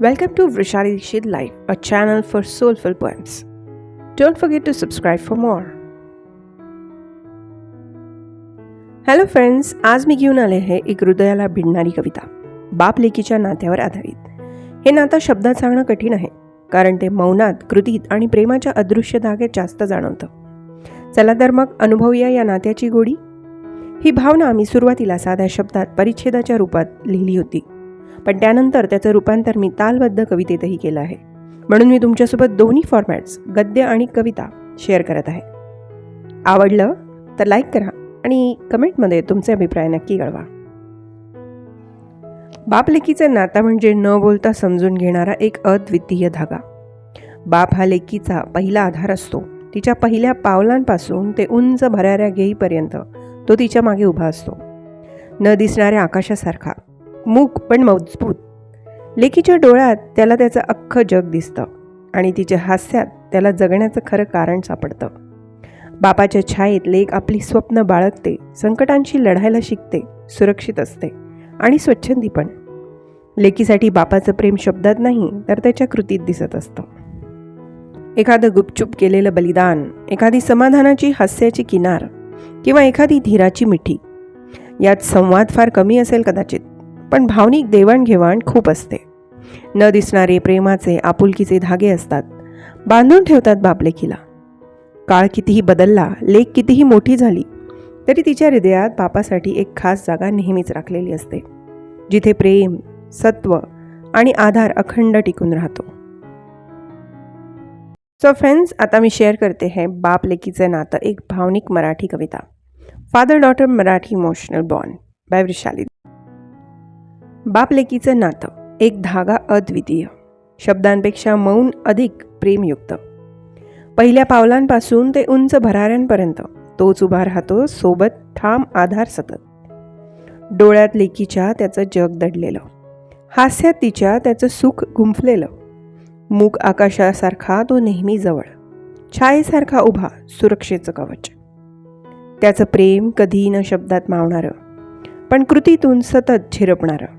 Welcome to Vrishali Dikshit Live, a channel for soulful poems. Don't forget to subscribe for more. Hello friends आज मी घेऊन आले आहे एक हृदयाला भिडणारी कविता बाप लेकीच्या नात्यावर आधारित हे नातं शब्दात सांगणं कठीण आहे कारण ते मौनात कृतीत आणि प्रेमाच्या अदृश्य धाग्यात जास्त जाणवतं चला तर मग अनुभवूया या नात्याची गोडी ही भावना मी सुरुवातीला साध्या शब्दात परिच्छेदाच्या रूपात लिहिली होती पण त्यानंतर त्याचं रूपांतर मी तालबद्ध कवितेतही केलं आहे. म्हणून मी तुमच्यासोबत दोन्ही फॉर्मॅट्स गद्य आणि कविता शेअर करत आहे. आवडलं तर लाईक करा आणि कमेंटमध्ये तुमचे अभिप्राय नक्की कळवा. बाप लेकीचं नातं म्हणजे न बोलता समजून घेणारा एक अद्वितीय धागा. बाप हा लेकीचा पहिला आधार असतो. तिच्या पहिल्या पावलांपासून ते उंच भराऱ्या घेईपर्यंत तो तिच्यामागे उभा असतो. न दिसणाऱ्या आकाशासारखा मूक पण मजबूत. लेकीच्या डोळ्यात त्याला त्याचं अख्खं जग दिसतं आणि तिच्या हास्यात त्याला जगण्याचं खरं कारण सापडतं. बापाच्या छायेत लेक आपली स्वप्न बाळगते संकटांशी लढायला शिकते सुरक्षित असते आणि स्वच्छंदी पण. लेकीसाठी बापाचं प्रेम शब्दात नाही तर त्याच्या कृतीत दिसत असतं. एखादं गुपचूप केलेलं बलिदान एखादी समाधानाची हास्याची किनार किंवा एखादी धीराची मिठी यात संवाद फार कमी असेल कदाचित. पण भावनिक देवाणघेवाण खूप असते. न दिसणारे प्रेमाचे आपुलकीचे धागे असतात. बांधून ठेवतात बापलेकीला काळ कितीही बदलला लेख कितीही मोठी झाली तरी तिच्या हृदयात बापासाठी एक खास जागा नेहमीच राखलेली असते. जिथे प्रेम सत्व आणि आधार अखंड टिकून राहतो. सो फ्रेंड्स आता मी शेअर करते है बाप लेकीचं नातं एक भावनिक मराठी कविता. Father daughter Marathi emotional bond by Vrushali बाप लेकीचं नातं एक धागा अद्वितीय. शब्दांपेक्षा मौन अधिक प्रेमयुक्त. पहिल्या पावलांपासून ते उंच भराऱ्यांपर्यंत तोच उभा राहतो सोबत ठाम आधार सतत. डोळ्यात लेकीच्या त्याचं जग दडलेलं. हास्यात तिच्या त्याचं सुख गुंफलेलं. मूक आकाशासारखा तो नेहमी जवळ. छायेसारखा उभा सुरक्षेचं कवच. त्याचं प्रेम कधी न शब्दात मावणारं पण कृतीतून सतत झिरपणारं.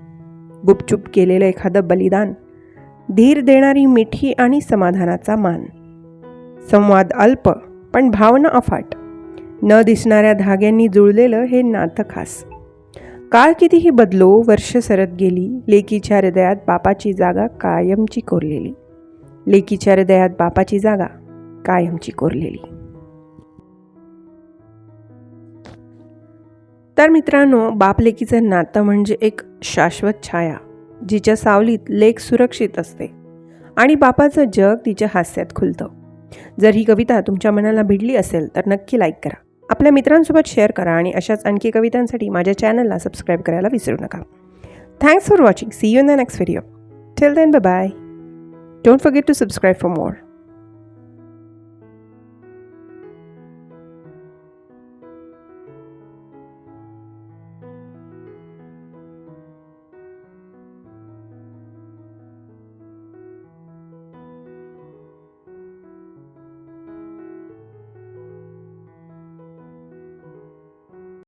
गुपचूप केलेलं एखादं बलिदान धीर देणारी मिठी आणि समाधानाचा मान. संवाद अल्प पण भावना अफाट. न दिसणाऱ्या धाग्यांनी जुळलेलं हे नातं खास. काळ कितीही बदलो वर्ष सरत गेली लेकीच्या हृदयात बापाची जागा कायमची कोरलेली. लेकीच्या हृदयात बापाची जागा कायमची कोरलेली. तर मित्रांनो बापलेकीचं नातं म्हणजे एक शाश्वत छाया जिच्या सावलीत लेख सुरक्षित असते आणि बापाचं जग तिच्या हास्यात खुलतं. जर ही कविता तुमच्या मनाला भिडली असेल तर नक्की लाईक करा. आपल्या मित्रांसोबत शेअर करा आणि अशाच आणखी कवितांसाठी माझ्या चॅनलला सबस्क्राईब करायला विसरू नका. Thanks for watching see you in the next video till then bye don't forget to subscribe for more